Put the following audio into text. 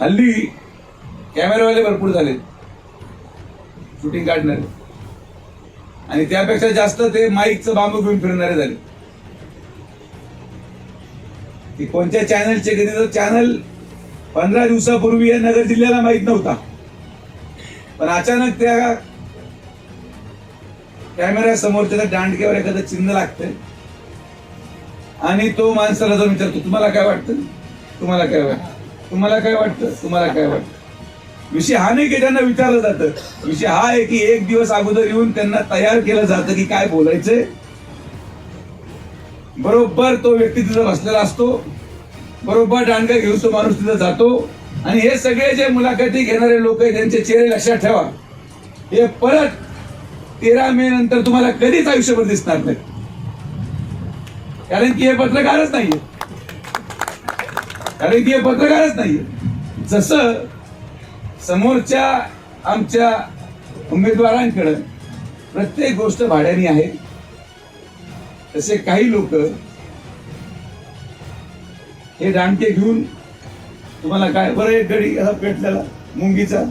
हल्ली कॅमेरावाले भरपूर झाले शूटिंग काढणारे. आणि त्यापेक्षा जास्त ते माईकचं बांबू घेऊन फिरणारे झाले. की कोणत्या चॅनलचे कधी तर चॅनल पंधरा दिवसापूर्वी या नगर जिल्ह्याला माहीत नव्हता. पण अचानक त्या कॅमेऱ्यासमोर समोरच्या दांडक्यावर एखादं चिन्ह लागतंय. आणि तो माणसाला जाऊन विचारतो तुम्हाला काय वाटतं? तुम्हाला काय वाटतं? तुम्हाला काय वाटतं? तुम्हाला काय वाटतं? विषय हा नाही की त्यांना विचारलं जातं. विषय हा आहे की एक दिवस अगोदर येऊन त्यांना तयार केलं जातं की काय बोलायचंय. बरोबर तो व्यक्ती तिथं बसलेला असतो. बरोबर दांडका घेऊन तो माणूस तिथं जातो. आणि हे सगळे जे मुलाखती घेणारे लोक आहेत त्यांचे चेहरे लक्षात ठेवा. हे परत तेरा मे नंतर तुम्हाला कधीच आयुष्यभर दिसणार नाही कारण की हे पत्रकारच नाहीये. कारण ती पत्रकारच नाहीये. जसं समोरच्या आमच्या उमेदवारांकडं प्रत्येक गोष्ट भाड्याने आहे तसे काही लोक हे दांडके घेऊन तुम्हाला काय बरं एक गडी पेटलेला मुंगीचा